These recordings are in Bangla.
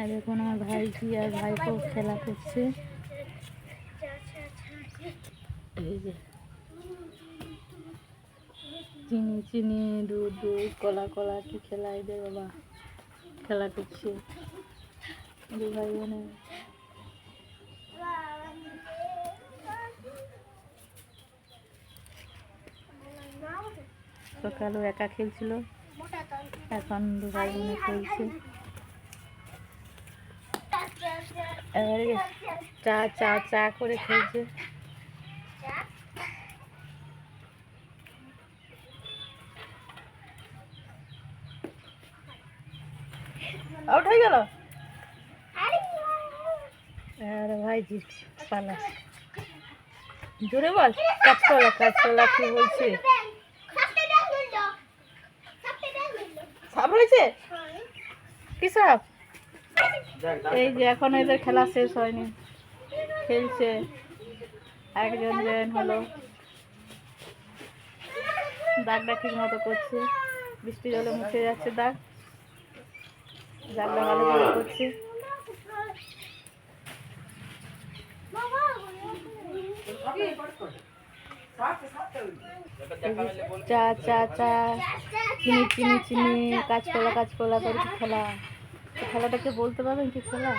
আর এখন আমার ভাইজি আর ভাইপো খেলা করছে? এই যে। চিনি চিনি, দুধ দুধ, কলা কলা, কি খেলা এদের বাবা, খেলা করছে। দু ভাই সকালেও একা খেলছিল, এখন দু ভাই বোনে খেলছে। চা চা চা করে খেলছে আউট হয়ে গেল? আর ভাইজি পালা। জোরে বল কাঁচকলা কাঁচকলা কি বলছে? সাপ রয়েছে কি সাপ এই যে এখন এদের খেলা শেষ হয়নি। খেলছে। একজন জয়েন হলো। দাগটা ঠিক মতো করছে। বৃষ্টি জলে মুছে যাচ্ছে দাগ। দাগটা ভালো ভালো করছে। চা চা চা। চিনি চিনি চিনি। কাঁচকলা কাঁচকলা করে খেলা? খেলাটাকে বলতে পারবেন কি খেলা?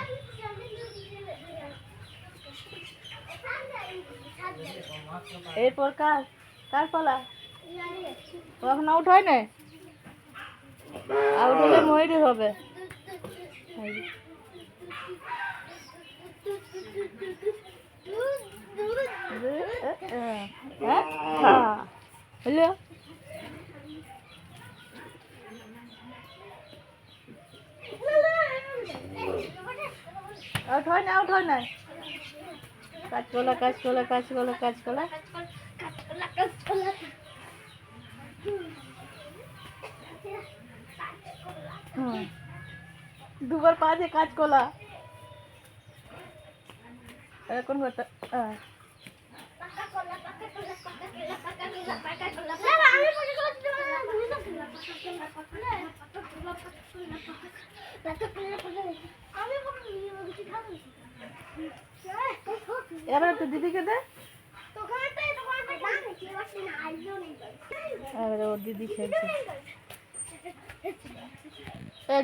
এরপর কার? কার পালা? এখন আউট হয় না আউট হলে ময়ূরই হবে। Thank যে। হ্যাঁ হ্যাঁ হলো হয় না ওঠ হয় না কাঁচকলা কাঁচকলা কাঁচকলা কাঁচকলা। হুম। দুবার পাঁচে কাঁচকলা। এখন কথা এবার তো দিদিকে দে। দিদি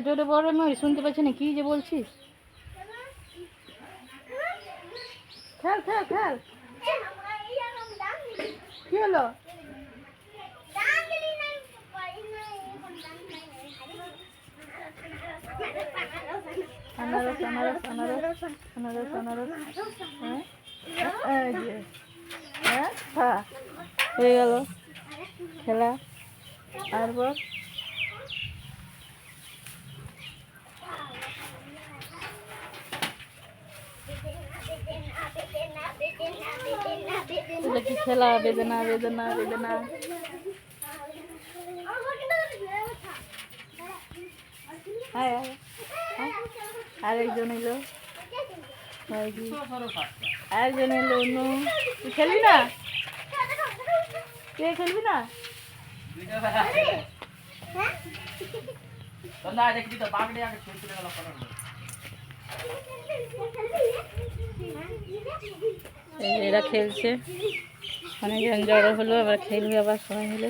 জোরে বড় শুনতে পাচ্ছি না, কি যে বলছিস? খেল খেল খেল। কি হলো? আনারস আনারস আনারস আনারস আনারস হ্যাঁ হ্যাঁ হ্যাঁ গেল খেলা আর বল খেলা, বেদনা বেদনা বেদনা। হ্যাঁ আরেকজন এলো। আরেকজন এলো অন্য তুই খেলবি না? কে খেলবি না? এরা খেলছে। অনেকজন জড়ো হলো আবার খেলবে আবার সবাই মিলে।